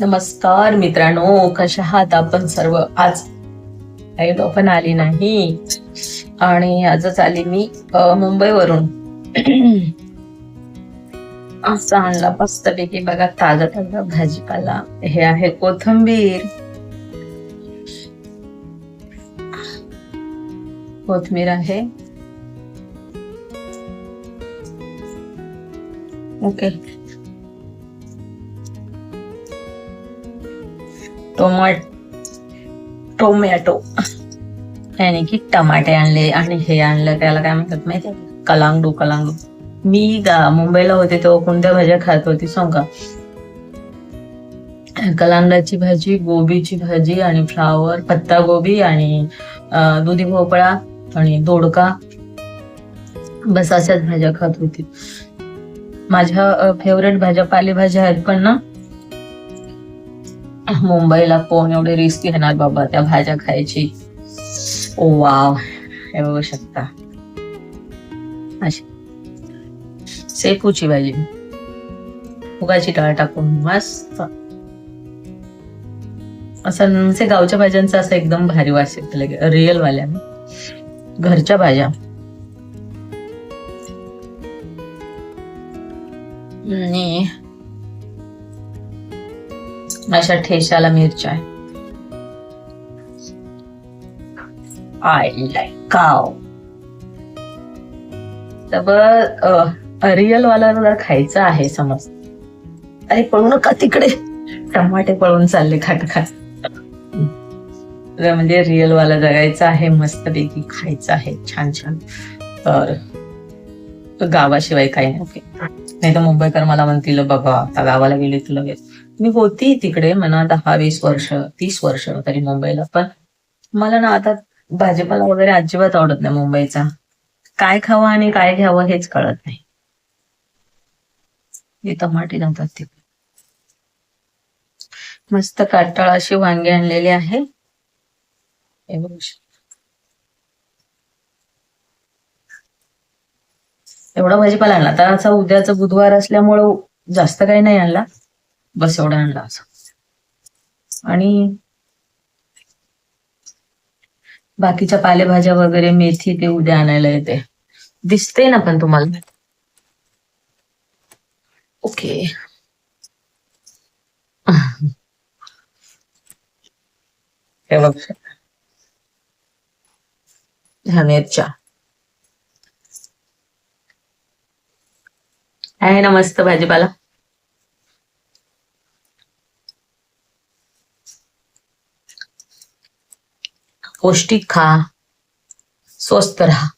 नमस्कार मित्रांनो कशा आहात आपण सर्व? आज आई पण आली नाही. आणि आजच आली मी मुंबईवरून. असं आणला मस्तपैकी. बघा ताजा ताजा भाजीपाला. हे आहे कोथंबीर. कोथमीर आहे. ओके. टोमॅट टोमॅटो याने की टमाटे आणले आणि हे आणलं त्याला काय म्हणतात माहिती कलांगडू कलांगडू मी मुंबईला होते तेव्हा कोणत्या भाज्या खात होती सांग का कलांगडाची भाजी गोबीची भाजी आणि फ्लावर पत्ता गोबी आणि दुधी भोपळा आणि दोडका बस अशाच भाज्या खात होती माझ्या फेवरेट भाज्या पालेभाज्या आहेत पण ना मुंबईला कोण एवढे रिस्क घेणार बाबा? त्या भाज्या खायची. ओ वाव हे बघू शकता. अशी. शेपूची भाजी. मुगाची डाळ टाकून मस्त. असं गावच्या भाज्यांचा असं एकदम भारी वास येतो रिअल वाल्या. घरच्या भाज्या. आणि अशा ठेशाला मिरच्या आहे. आय लाईक काव तर रिअल वाला जर खायचं आहे समज. अरे पळू नका तिकडे. टमाटे पळून चालले खाट खाट म्हणजे रिअल वाला जगायचं आहे मस्तपैकी खायचं आहे छान छान. तर गावाशिवाय काही नाही नाही तर मुंबईकर मला म्हणतील बाबा आता गावाला गेली तुला लगेच. मी होती तिकडे म्हणा दहा वीस वर्ष तीस वर्ष तरी मुंबईला. पण मला ना आता भाजीपाला वगैरे अजिबात आवडत नाही मुंबईचा. काय खावं आणि काय घ्यावं हेच कळत नाही. हे टमाटे नव्हतात तिकडे मस्त काटाळ अशी वांगी आणलेली आहे हे बघू शकता. एवढा भाजीपाला आणला. तर असा उद्याचा बुधवार असल्यामुळं जास्त काही नाही आणला. बस एवढा आणला असं. आणि बाकीच्या पालेभाज्या वगैरे मेथी ते उद्या आणायला येते. दिसते ना पण तुम्हाला? ओके. हे बघ. ह्या मिरच्या. आहे ना मस्त भाजीपाला। पौष्टिक खा स्वस्थ राहा।